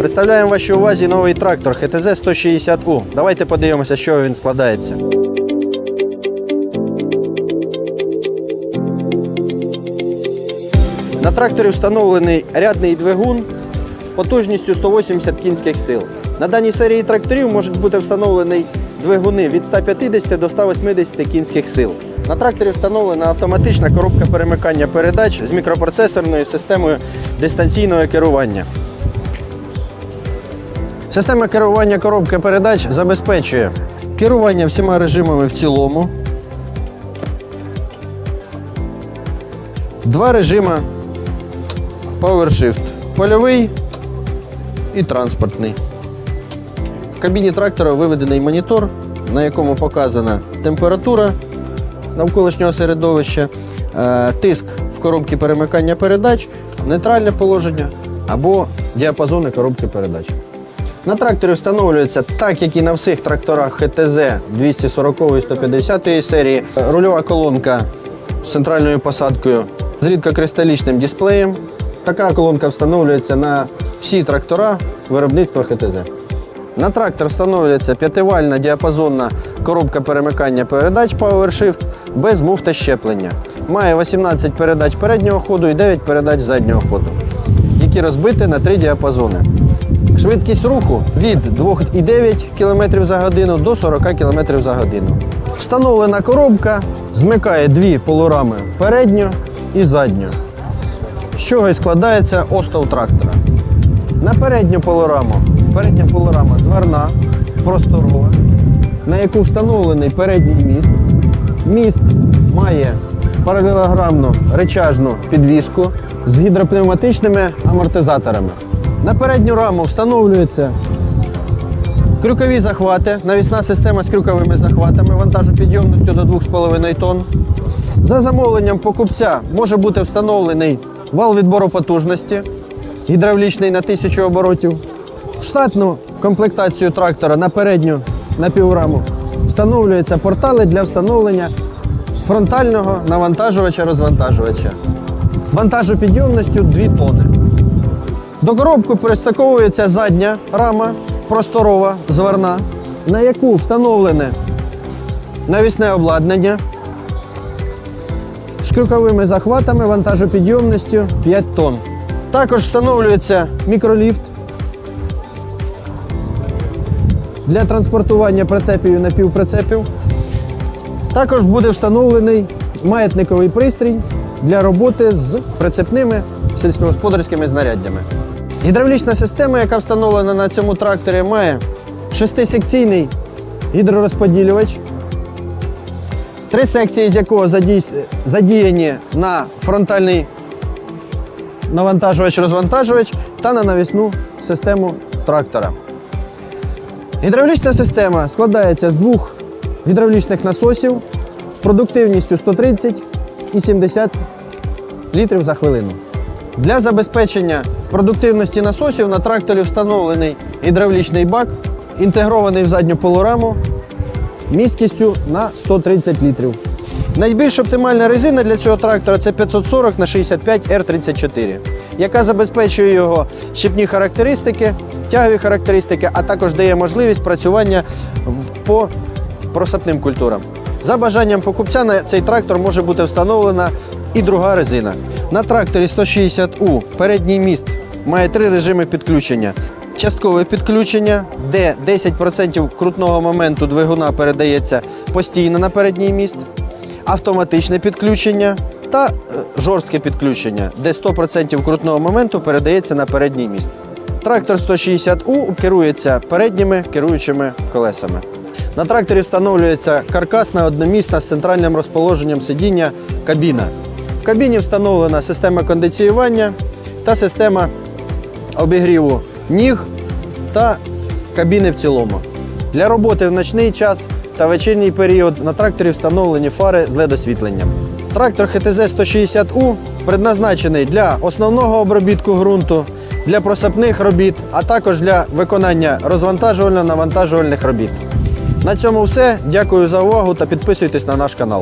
Представляємо вашій увазі новий трактор ХТЗ 160У. Давайте подивимося, чого він складається. На тракторі встановлений рядний двигун потужністю 180 кінських сил. На даній серії тракторів можуть бути встановлені двигуни від 150 до 180 кінських сил. На тракторі встановлена автоматична коробка перемикання передач з мікропроцесорною системою дистанційного керування. Система керування коробки передач забезпечує керування всіма режимами в цілому. Два режима PowerShift. Польовий і транспортний. В кабіні трактора виведений монітор, на якому показана температура навколишнього середовища, е, тиск в коробці перемикання передач, нейтральне положення або діапазони коробки передач. На тракторі встановлюється, так як і на всіх тракторах ХТЗ 240 і 150 серії, рульова колонка з центральною посадкою з рідкокристалічним дисплеєм. Така колонка встановлюється на всі трактора виробництва ХТЗ. На трактор встановлюється п'ятивальна діапазонна коробка перемикання передач PowerShift без муфта щеплення. Має 18 передач переднього ходу і 9 передач заднього ходу, які розбиті на три діапазони. Швидкість руху від 2,9 км за годину до 40 км за годину. Встановлена коробка змикає дві полурами передню і задню, з чого і складається остов трактора. На передню полораму передня полорама зварна, просторова, на яку встановлений передній міст. Міст має паралелограмну речажну підвіску з гідропневматичними амортизаторами. На передню раму встановлюються крюкові захвати, навісна система з крюковими захватами вантажу підйомністю до 2,5 тонн. За замовленням покупця може бути встановлений вал відбору потужності, гідравлічний на 1000 оборотів. В штатну комплектацію трактора на передню напівраму встановлюються портали для встановлення фронтального навантажувача-розвантажувача. Вантажу підйомністю 2 тонни. До коробки пристаковується задня рама просторова, зварна, на яку встановлене навісне обладнання з крюковими захватами вантажопідйомністю 5 тонн. Також встановлюється мікроліфт для транспортування прицепів і напівприцепів. Також буде встановлений маятниковий пристрій для роботи з прицепними сільськогосподарськими знаряддями. Гідравлічна система, яка встановлена на цьому тракторі, має шестисекційний гідророзподілювач, три секції з якого задіяні на фронтальний навантажувач-розвантажувач та на навісну систему трактора. Гідравлічна система складається з двох гідравлічних насосів продуктивністю 130 і 70 літрів за хвилину. Для забезпечення продуктивності насосів на тракторі встановлений гідравлічний бак, інтегрований в задню полураму місткістю на 130 літрів. Найбільш оптимальна резина для цього трактора це 540 на 65 R34, яка забезпечує його щепні характеристики, тягові характеристики, а також дає можливість працювання по просапним культурам. За бажанням покупця на цей трактор може бути встановлена і друга резина. На тракторі 160У передній міст має три режими підключення. Часткове підключення, де 10% крутного моменту двигуна передається постійно на передній міст, автоматичне підключення та е, жорстке підключення, де 100% крутного моменту передається на передній міст. Трактор 160У керується передніми керуючими колесами. На тракторі встановлюється каркасна одномісна з центральним розположенням сидіння кабіна. Кабіні встановлена система кондиціювання та система обігріву ніг та кабіни в цілому. Для роботи в ночний час та вечірній період на тракторі встановлені фари з LED-освітленням. Трактор ХТЗ 160У предназначений для основного обробітку ґрунту, для просапних робіт, а також для виконання розвантажувально-навантажувальних робіт. На цьому все. Дякую за увагу та підписуйтесь на наш канал.